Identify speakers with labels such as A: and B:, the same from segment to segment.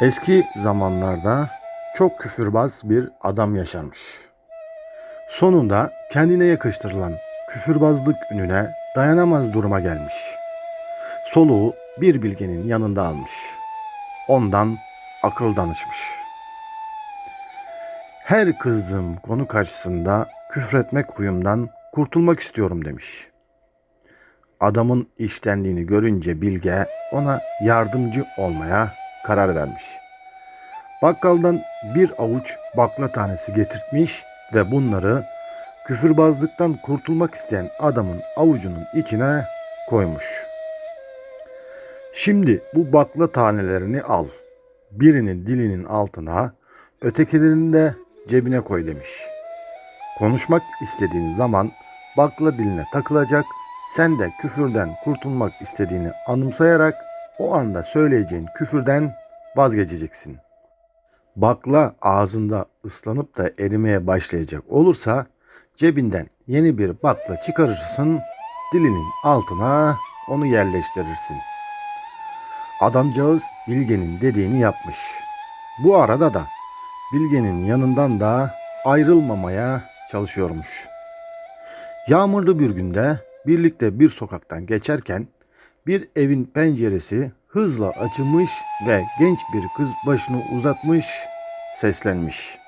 A: Eski zamanlarda çok küfürbaz bir adam yaşarmış. Sonunda kendine yakıştırılan küfürbazlık ününe dayanamaz duruma gelmiş. Soluğu bir bilgenin yanında almış. Ondan akıl danışmış. Her kızdığım konu karşısında küfretmek huyumdan kurtulmak istiyorum demiş. Adamın iştenliğini görünce bilge ona yardımcı olmaya karar vermiş. Bakkaldan bir avuç bakla tanesi getirtmiş ve bunları küfürbazlıktan kurtulmak isteyen adamın avucunun içine koymuş. Şimdi bu bakla tanelerini al. Birinin dilinin altına, ötekilerini de cebine koy demiş. Konuşmak istediğin zaman bakla diline takılacak, sen de küfürden kurtulmak istediğini anımsayarak o anda söyleyeceğin küfürden vazgeçeceksin. Bakla ağzında ıslanıp da erimeye başlayacak olursa cebinden yeni bir bakla çıkarırsın, dilinin altına onu yerleştirirsin. Adamcağız Bilge'nin dediğini yapmış. Bu arada da Bilge'nin yanından da ayrılmamaya çalışıyormuş. Yağmurlu bir günde birlikte bir sokaktan geçerken bir evin penceresi hızla açılmış ve genç bir kız başını uzatmış, seslenmiş.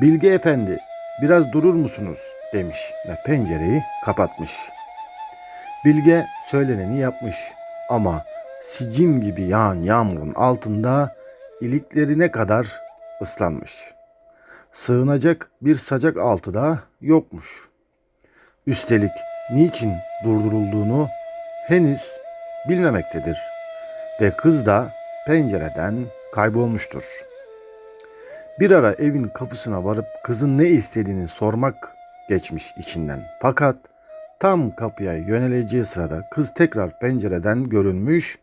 A: Bilge Efendi, biraz durur musunuz? demiş ve pencereyi kapatmış. Bilge söyleneni yapmış ama sicim gibi yağan yağmurun altında iliklerine kadar ıslanmış. Sığınacak bir sacak altı da yokmuş. Üstelik niçin durdurulduğunu henüz bilmemektedir ve kız da pencereden kaybolmuştur. Bir ara evin kapısına varıp kızın ne istediğini sormak geçmiş içinden. Fakat tam kapıya yöneleceği sırada kız tekrar pencereden görünmüş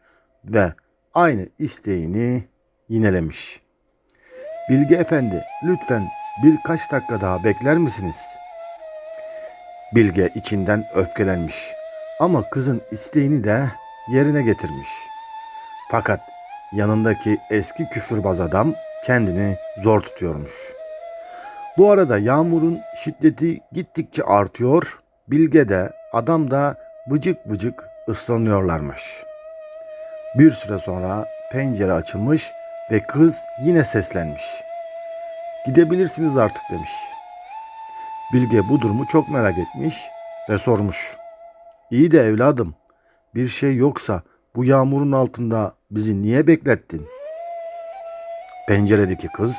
A: ve aynı isteğini yinelemiş. Bilge Efendi lütfen birkaç dakika daha bekler misiniz? Bilge içinden öfkelenmiş ama kızın isteğini de yerine getirmiş. Fakat yanındaki eski küfürbaz adam kendini zor tutuyormuş. Bu arada yağmurun şiddeti gittikçe artıyor, Bilge de adam da vıcık vıcık ıslanıyorlarmış. Bir süre sonra pencere açılmış ve kız yine seslenmiş. Gidebilirsiniz artık demiş. Bilge bu durumu çok merak etmiş ve sormuş. İyi de evladım, bir şey yoksa bu yağmurun altında bizi niye beklettin? Penceredeki kız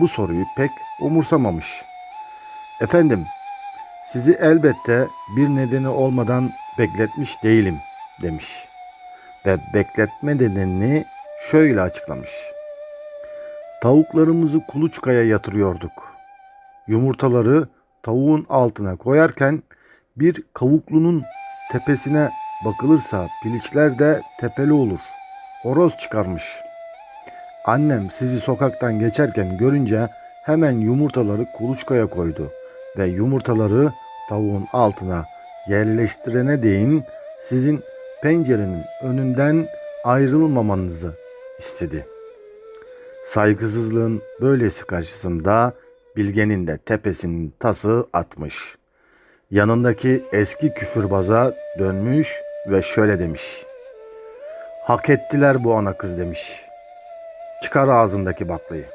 A: bu soruyu pek umursamamış. Efendim, sizi elbette bir nedeni olmadan bekletmiş değilim demiş. Ve bekletme nedenini şöyle açıklamış. Tavuklarımızı kuluçkaya yatırıyorduk. Yumurtaları tavuğun altına koyarken bir kavuklunun tepesine bakılırsa piliçler de tepeli olur. Horoz çıkarmış. Annem sizi sokaktan geçerken görünce hemen yumurtaları kuluçkaya koydu ve yumurtaları tavuğun altına yerleştirene değin sizin pencerenin önünden ayrılmamanızı istedi. Saygısızlığın böylesi karşısında Bilge'nin de tepesinin tası atmış. Yanındaki eski küfürbaza dönmüş ve şöyle demiş. Hak ettiler bu ana kız demiş. Çıkar ağzındaki baklayı.